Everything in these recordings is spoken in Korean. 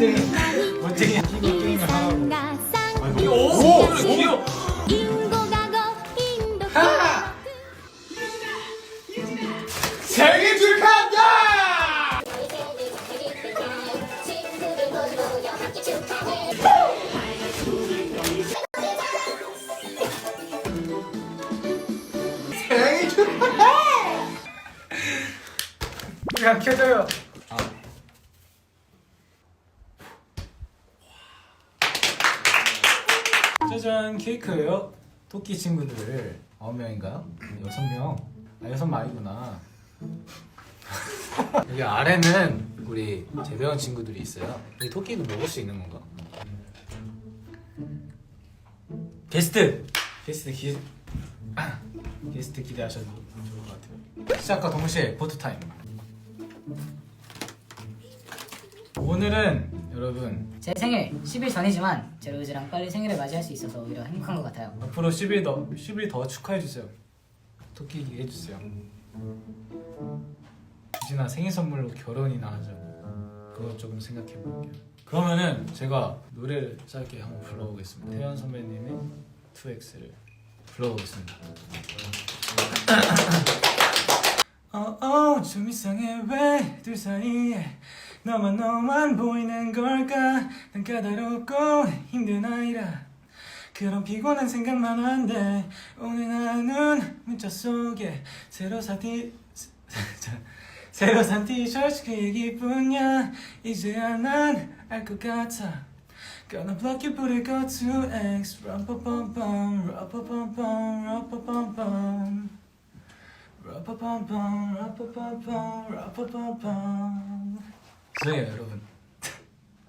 멋쟁이 멋쟁이 하라고 오! 귀여워! 생일 축하한다! 생일 축하해! 그냥 켜져요. 짜잔 케이크예요. 토끼 친구들 9명인가요? 6명. 아 6마리구나. 여기 아래는 우리 재배원 친구들이 있어요. 이 토끼도 먹을 수 있는 건가? 게스트! 게스트 기... 게스트 기대하셔도 좋을 것 같아요. 시작과 동시에 포토 타임. 오늘은 여러분 제 생일 10일 전이지만 제 로즈랑 빨리 생일을 맞이할 수 있어서 오히려 행복한 것 같아요. 앞으로 10일 더 10일 더 축하해 주세요. 토끼 해 주세요. 유진아 생일 선물로 결혼이나 하자. 그거 조금 생각해 볼게요. 그러면은 제가 노래를 짧게 한번 불러보겠습니다. 태연 선배님의 2X를 불러보겠습니다. 어어 좀 이상해 왜 둘 사이에 너만 너만 보이는 걸까 난 까다롭고 힘든 아이라 그런 피곤한 생각만 한데 오늘 나는 문자 속에 새로 산 티... 새로 산 티셔츠 그 얘기뿐이야 이제야 난 알 것 같아 Gonna block you put it go to X Rum-pa-pum-pum Rum-pa-pum-pum Rum-pa-pum-pum Rum-pa-pum-pum Rum-pa-pum-pum Rum-pa-pum-pum 죄송해요 여러분.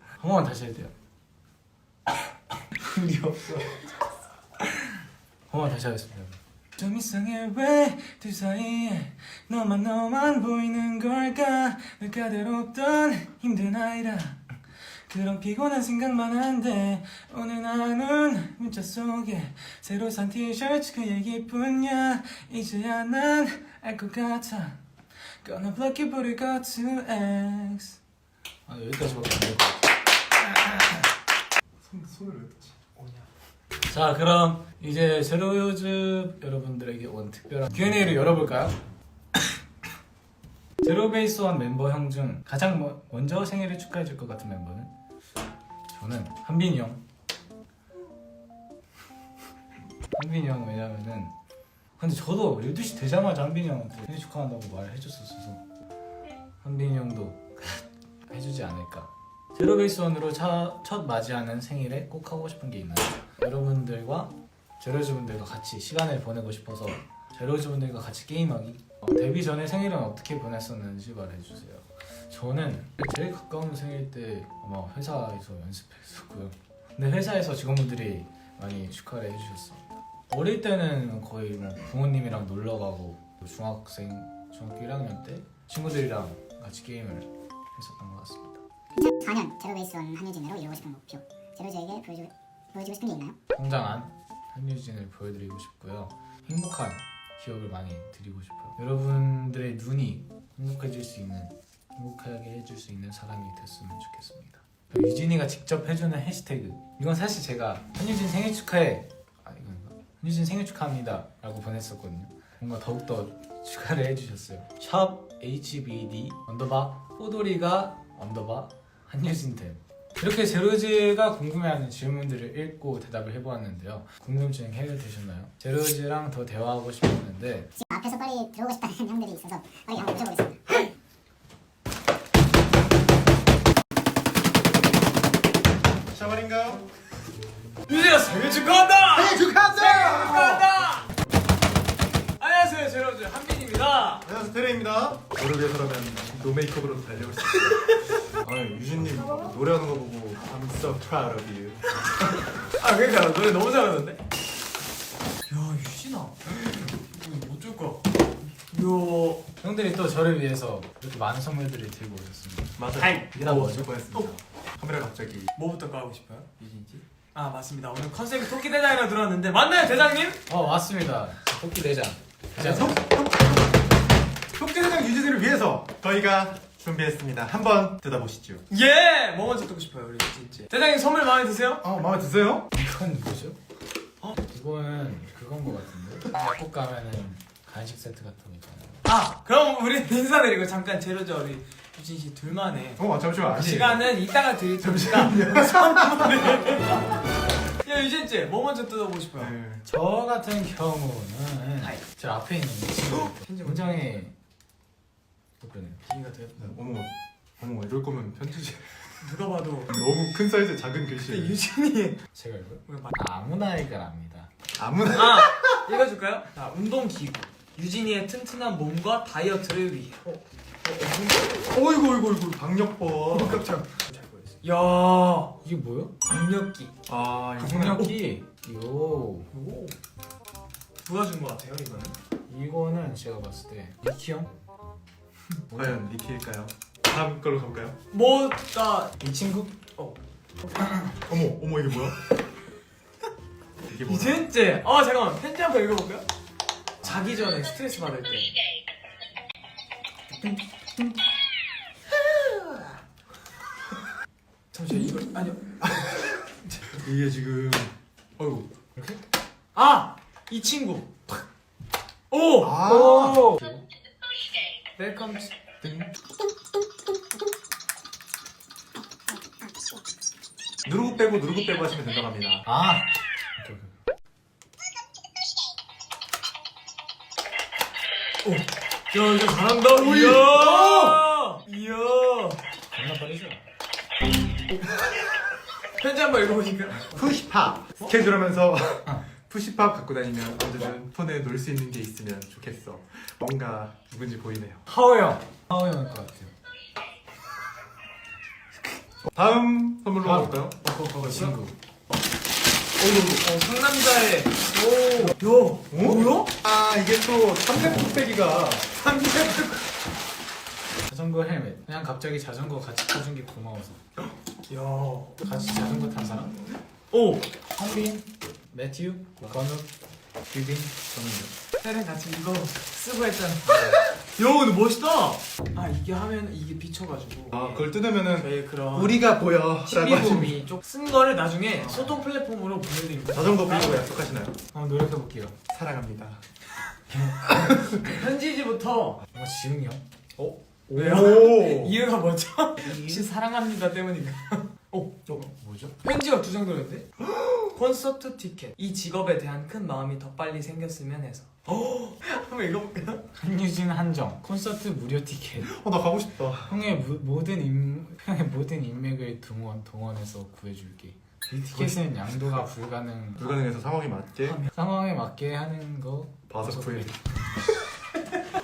한 번만 다시 해도 돼요? 힘이 없어. 한 번만 다시 하겠습니다 좀 이상해 왜 둘 사이에 너만 너만 보이는 걸까? 늘 까다롭던 힘든 아이라? 그런 피곤한 생각만 한데 오늘 나는 문자 속에 새로 산 티셔츠 그 얘기뿐이야. 이제야 난 알 것 같아. Gonna block you but it got to X 아 여기까지밖에 안 돼요 손을 왜 떴지? 자 그럼 이제 제로요즈 여러분들에게 온 특별한 Q&A를 열어볼까요? 제로베이스원 멤버 형 중 가장 뭐- 먼저 생일을 축하해줄 것 같은 멤버는? 저는 한빈이 형 한빈이 형 왜냐면은 근데 저도 12시 되자마자 한빈이 형한테 생일 축하한다고 말해줬었어서 한빈이 형도 해주지 않을까. 제로베이스원으로 차- 첫 맞이하는 생일에 꼭 하고 싶은 게 있나요? 여러분들과 제로즈 분들과 같이 시간을 보내고 싶어서 제로즈 분들과 같이 게임하기. 어, 데뷔 전에 생일은 어떻게 보냈었는지 말해주세요. 저는 제일 가까운 생일 때 아마 회사에서 연습했었고요. 근데 회사에서 직원분들이 많이 축하를 해주셨습니다. 어릴 때는 거의 뭐 부모님이랑 놀러 가고 중학생 중학교 1학년 때 친구들이랑 같이 게임을 했었던 것 같습니다 4년 제로베이스원 한유진으로 이루고 싶은 목표 제로즈에게 보여주고, 보여주고 싶은 게 있나요? 성장한 한유진을 보여드리고 싶고요. 행복한 기억을 많이 드리고 싶어요. 여러분들의 눈이 행복해질 수 있는, 행복하게 해줄 수 있는 사람이 됐으면 좋겠습니다. 유진이가 직접 해주는 해시태그. 이건 사실 제가 한유진 생일 축하해. 아 이건가? 한유진 생일 축하합니다. 라고 보냈었거든요. 뭔가 더욱더 축하를 해주셨어요. 샵 HBD 언더바 호돌이가 언더바 한유진템. 이렇게 제로즈가 궁금해하는 질문들을 읽고 대답을 해보았는데요. 궁금증 해결되셨나요? 제로즈랑 더 대화하고 싶었는데 지금 앞에서 빨리 들어오고 싶다는 형들이 있어서 빨리 한번 모셔보겠습니다 샤말인가요? 유진아 생일 축하한다! 생일 축하한다! 축하한다! 안녕하세요 제로즈 한빈입니다. 안녕하세요 테레입니다 저를 위해서라면 노 메이크업으로 달려올 수 있어요 아 유진님 노래하는 거 보고 I'm so proud of you 아 그러니까 노래 너무 잘하는데? 야 유진아 어쩔 거야? 요 형들이 또 저를 위해서 이렇게 많은 선물들을 들고 오셨습니다. 맞아요 타임. 이게 다 뭐죠? 수고했습니다 카메라 갑자기 뭐부터 까고 싶어요? 유진지? 아 맞습니다. 오늘 컨셉이 토끼 대장이라 들었는데 맞나요 대장님? 어 맞습니다. 토끼 대장. 자, 속, 토끼대장 유진이를 위해서 저희가 준비했습니다. 한번 뜯어보시죠. 예! 뭐 먼저 듣고 싶어요 우리 진짜 대장님 선물 마음에 드세요? 어 마음에 드세요? 이건 뭐죠? 어? 이거는 그건 거 같은데 약국 가면은 간식 세트 같은 거 있잖아요 아 그럼 우리 인사드리고 잠깐 제로저 우리 유진 씨 둘만의 어 잠시만 아니. 시간은 이따가 드릴 테니까 선물을 야 유진 씨 뭐 먼저 뜯어보고 싶어요? 네. 저 같은 경우는 하이. 저 앞에 있는 이 친구 굉장히 예쁘네요 비가? 네, 어머 어머 이럴 거면 편지지. 누가 봐도 너무 큰 사이즈 작은 글씨. 유진이 제가 이거 왜 말- 아무나 읽으랍니다 아무나. 아 읽어줄까요? 자 운동기구 유진이의 튼튼한 몸과 다이어트를 위해 어, 어이구 어이구 어이구 박력법. 깜짝 잘 보였어 야 이게 뭐야? 강력기 아 중력기 요오 누가 준거 같아요 이거는? 이거는 제가 봤을 때 니키 형? 과연 니키일까요? 다음 걸로 가볼까요? 뭐나 이 친구? 어. 어머 어머 이게 뭐야? 이게 뭐야? 이젠째 아 잠깐만 편지 한번 읽어볼까요? 자기 전에 스트레스 받을 때 잠시만 이거 아니요 이게 지금 어이구 아이 친구 오 아 오! 웰컴 투- 띵. 누르고 빼고 누르고 빼고 하시면 된다고 합니다. 아! 오케이. 야 이거 잘한다 이야 이야? 편지 한 번 읽어보니까 푸시팝 스케줄 하면서 푸시팝 갖고 다니면 언제든 폰에 놓을 수 있는 게 있으면 좋겠어. 뭔가 누군지 보이네요. 하오 형! 하오 형일 것 같아요 다음 선물로 다음. 가볼까요? 그 친구 어, 상남자의 오 야 뭐야? 아 이게 또 3대 뚝배기가 자전거 헬멧 그냥 갑자기 자전거 같이 타준 게 고마워서 야 같이 자전거 탄 사람? 오! 한빈, 매튜, 건욱, 규빈, 저는요 때랑 같이 이거 쓰고 했잖아 야 근데 멋있다 아 이게 하면 이게 비춰가지고 아 그걸 뜯으면은 저희 그런 우리가 보여 라고 하시면 쪽쓴 거를 나중에 소통 플랫폼으로 보내드린 거 자전거 빌리고 약속하시나요? 한번 노력해볼게요 사랑합니다. 편지지부터 뭔가 지웅이 형? 어? 왜요? 오 이유가 뭐죠? 혹시 사랑합니다 때문인가? 오! 뭐죠? 편지가 두 장 들었는데? 콘서트 티켓 이 직업에 대한 큰 마음이 더 빨리 생겼으면 해서 한번 읽어볼까요? 한유진 한정 콘서트 무료 티켓 어, 나 가고 싶다. 형의 무, 모든 인 형의 모든 인맥을 동원 동원해서 구해줄게. 이 티켓은 양도가 불가능. 불가능해서 상황에 맞게 상황에 맞게 하는 거 봐서 구해.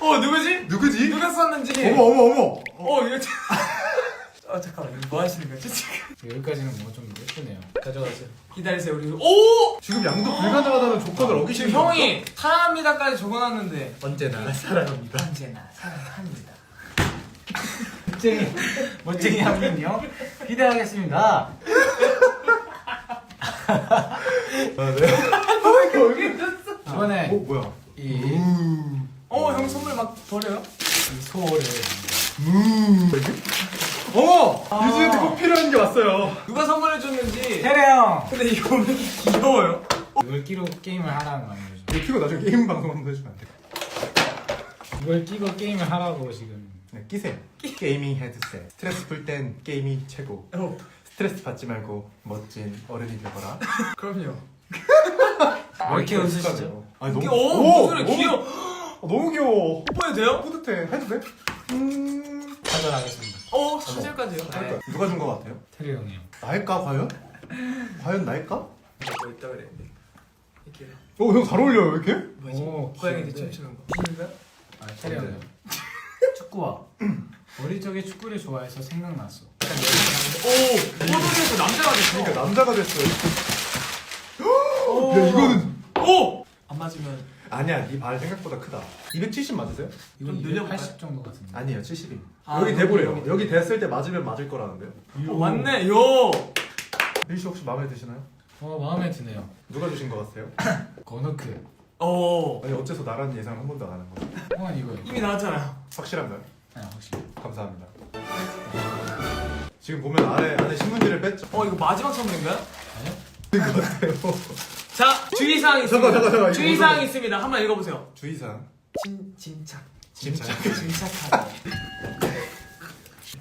어 누구지? 누구지? 누가 썼는지 어머 어머 어머. 어 이거 참- 아 잠깐만 이거 뭐 하시는 거지 지금? 여기까지는 뭐 좀 예쁘네요. 가져가세요. 기다리세요 우리 오! 지금 양도 불가능하다는 조건을 어기시는 지금 형이 사랑합니다까지 적어놨는데 언제나 사랑합니다. 언제나 사랑합니다 멋쟁이 멋쟁이 한민 형 기대하겠습니다. 아 네. 이번에 어 뭐야? 이, 음. 어 형 선물 막 버려요? 이 소를 어머 유진한테 꼭 필요한 게 왔어요. 누가 선물해줬는지 태래 형 근데 이거 왜 이렇게 귀여워요? 이걸 끼고 게임을 하라는 거 아니죠? 이거 피고 나중에 게임 방송 한번 해주면 안 돼? 이걸 끼고 게임을 하라고 지금. 네, 끼세요. 게이밍 헤드셋. 스트레스 풀 땐 게임이 최고. 어 스트레스 받지 말고 멋진 어른이 되거라. 그럼요 왜 이렇게 웃으시죠? 아니 너무 오, 오, 너무- 귀여워 어, 너무 귀여워. 뽀뽀해도 돼요? 뿌듯해. 해도 돼? 음. 가져가겠습니다. 어 사실까지요? 그러니까 누가 준 거 같아요? 태래 형이요. 나일까 과연? 과연 나일까? 뭐 있다 그랬는데 이렇게 어, 형 잘 어울려요. 왜 이렇게? 뭐지? 오, 고양이들 귀여운데. 춤추는 거 신인가요? 아, 태래 형이요. 축구와 어릴 적에 축구를 좋아해서 생각났어. 오! 호돌이에서 남자가 됐어 그러니까 남자가 됐어요. 야 이거는 오! 안 맞으면 아니야. 네 발 생각보다 크다. 270 맞으세요? 이건 좀 늘려볼까요? 280 정도 같은데. 아니에요. 70이. 아, 여기 대보래요. 여기. 여기 됐을 때 맞으면 맞을 거라는데요. 어, 맞네 요! 일씨 혹시 마음에 드시나요? 어 마음에 드네요. 누가 주신 거 같아요? 건우크. 어 아니 어째서 나라는 예상 한 번도 안 하는 거죠? 형은 이거요. 이미 나왔잖아요 확실한가요? 네, 확실히. 감사합니다. 지금 보면 아래 안에 신문지를 뺐죠. 어 이거 마지막 선물인가요? 아니요? 것 같아요. 자 주의사항 있습니다. 잠깐, 잠깐, 잠깐, 이거 주의사항? 있습니다. 한번 읽어보세요. 주의사항. 진 진착. 진짜. 진착하다.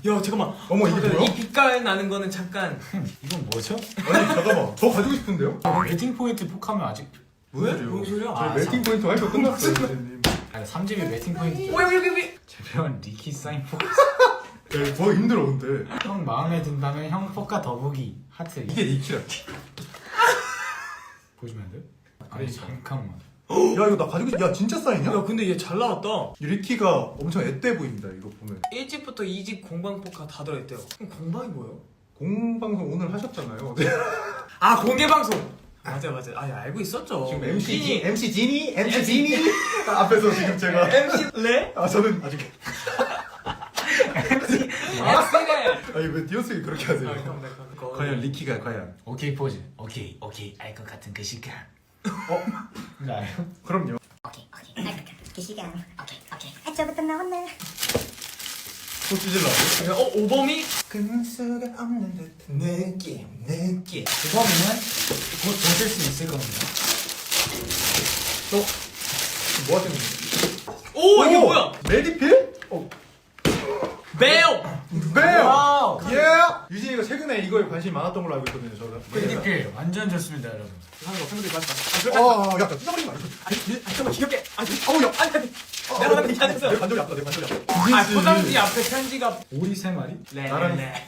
야 잠깐만. 어머, 이게 잠깐만, 뭐야? 이 빛깔 나는 거는 잠깐. 이건 뭐죠? 아니 잠깐만. 저 가지고 싶은데요? 웨딩 포인트 폭하면 아직 왜? 뭔 소리야? 저희 아, 매팅 포인트 할거 끝났어요, 선생님. 아 3집이 웨딩 포인트. 오 여기 여기 여기. 제 배운 리키 사인 포카. 야, 더 힘들어 근데. 형 마음에 든다면 형 포카 더보기 하트. 이게 리키라. 보시면 안 돼요? 아니 잠깐만. 야 이거 나 가지고 싶. 야 진짜 사인이야? 야 근데 얘 잘 나왔다. 이 리키가 엄청 앳돼 보인다 이거 보면. 1집부터 2집 공방 포카 다 들어있대요. 그럼 공방이 뭐예요? 공방송 오늘 하셨잖아요. 아 공개 방송. 맞아 맞아. 아 알고 있었죠. 지금 MC 진, MC 진이, MC 진이 앞에서 지금 제가 MC 레? 아 저는 아직 엑스레. 아니 왜 띄어쓰기 그렇게 하세요? 아, 그거. 과연 리키가 과연? 오케이 포즈. 오케이 오케이 알 것 같은 그 시간. 어? 알아요? 그럼요. 오케이 오케이 알겠다 그 시간 오케이 오케이 아 저부터 나왔네 또 찢으려고? 어 오범이? 끊을 수가 없는 듯한 느낌 느낌 이번에는 곧 보실 수 있을 겁니다. 뭐 하시는 거예요? 오 이게 뭐야? 레디필? 어 매요. 매요! 와우. 예! 유진이가 최근에 이거에 관심이 많았던 걸로 알고 있거든요 저는 웨딩필 완전 좋습니다 여러분. 하는 거 팬들이 봤다. 어 약간 찢어버린 거 아니야? 아니 잠깐만 귀엽게. 아니 어우 야 아니 아니. 내가 하는 게 아니었어. 내 관절이 아프다 내 관절이 아프다 아 포장지 앞에 편지가 오리 세 마리? 나랑- 네네네.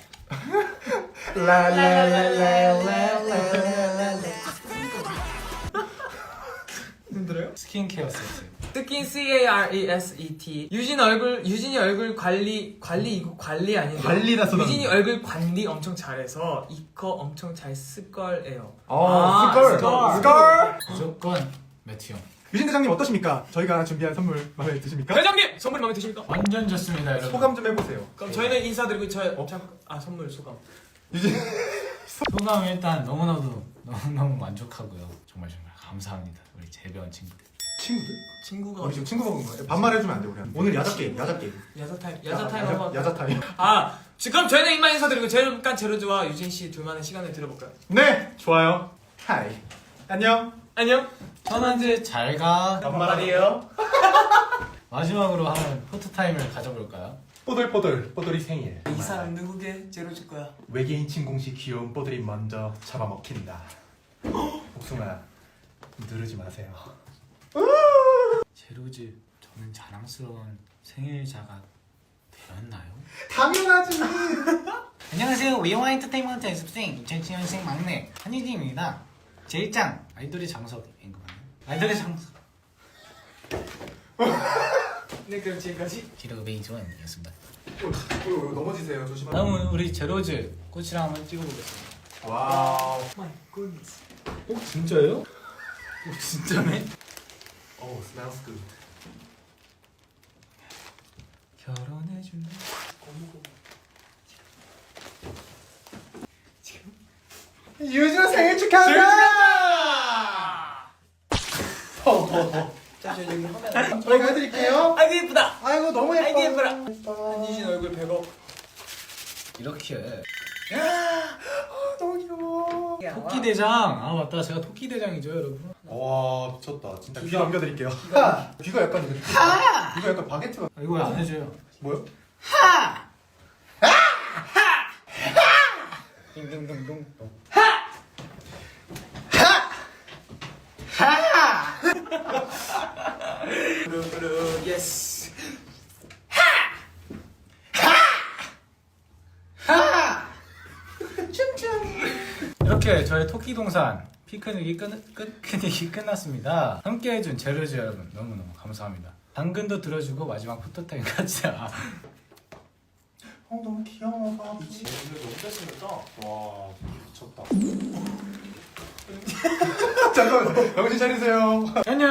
힘들어요? 스킨케어 세트. 스킨 C A R E S E T 유진 얼굴 유진이 얼굴 관리 관리 이거 관리 아닌데 관리라 써놨네. 유진이 얼굴 관리 엄청 잘해서 이거 엄청 잘 쓸 걸예요. 어 아, 스컬 스컬. 스컬 무조건 매튜 형. 유진 대장님 어떠십니까? 저희가 준비한 선물 마음에 드십니까? 회장님 선물 마음에 드십니까? 완전 좋습니다 여러분. 소감 좀 해보세요 그럼 저희는 인사드리고 저 잠깐 아 선물 소감. 유진 소감 일단 너무나도 너무너무 만족하고요. 정말 정말 감사합니다. 우리 재배원 친구들. 친구들? 친구가 우리 지금 친구 먹은 거예요? 반말해주면 안 돼 우리 오늘 야자 게임 야자 게임 야자 타임 야자 타임 야자, 한번. 야자 타임 아 지금 저희는 이만 인사드리고 잠깐 제로즈와 유진 씨 둘만의 시간을 들어볼까요? 네 좋아요 하이 안녕 안녕. 천안제 잘 가. 반말이에요. 마지막으로 하는 포토 타임을 가져볼까요? 뽀들뽀들 뽀들이 생일 이 사람 누구게 제로즈 거야? 외계인 침공시 귀여운 뽀들이 먼저 잡아먹힌다 복숭아 누르지 마세요 제로즈 저는 자랑스러운 생일자가 되었나요? 당연하지 안녕하세요. 위와 엔터테인먼트 연습생 2007년생 막내 한유진입니다. 제1장 아이돌의 장석인 것 같네요. 아이돌의 장석 네 그럼 지금까지 기록 베이존이었습니다. 넘어지세요 조심하세요 다음은 우리 제로즈 꽃이랑 한번 찍어보겠습니다. 와우 마이 굿니스. 어 진짜예요? 어 진짜네? 오 smells good. 결혼해 줄래? 유진아 생일 축하한다! 자, 저 여기 화면. 저희가 해드릴게요. 아이고 예쁘다. 아이고 너무 예뻐. 아이고 예쁘다. 한유진 얼굴 100억. 이렇게 너무 귀여워. 토끼 대장. 아 맞다. 제가 토끼 대장이죠 여러분 와 미쳤다. 진짜 귀 귀가- 넘겨드릴게요. 하! 귀가 약간 이거 귀가 약간 바게트가 아, 이거 왜 안 해줘요? 뭐요? 딩딩동동 르르 예스. 이렇게 저의 토끼 동산 피크닉이 끝, 끝, 피크닉이 끝났습니다. 함께 해준 제로즈 여러분. 너무너무 감사합니다. 당근도 들어주고 마지막 포토타임 가자 어 너무 귀여워 이거 너무 잘생겼다. 와 미쳤다. 잠깐만 정신 차리세요. 안녕!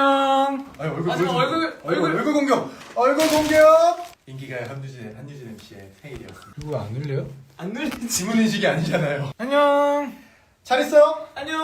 아니 얼굴 마지막 보여주면- 얼굴, 얼굴 얼굴. 얼굴 공격! 얼굴 공격! 인기가 한유진 한유진 MC의 생일이었습니다. 이거 안 울려요? 안 눌리지. 지문 인식이 아니잖아요. 안녕! 잘했어요? 안녕.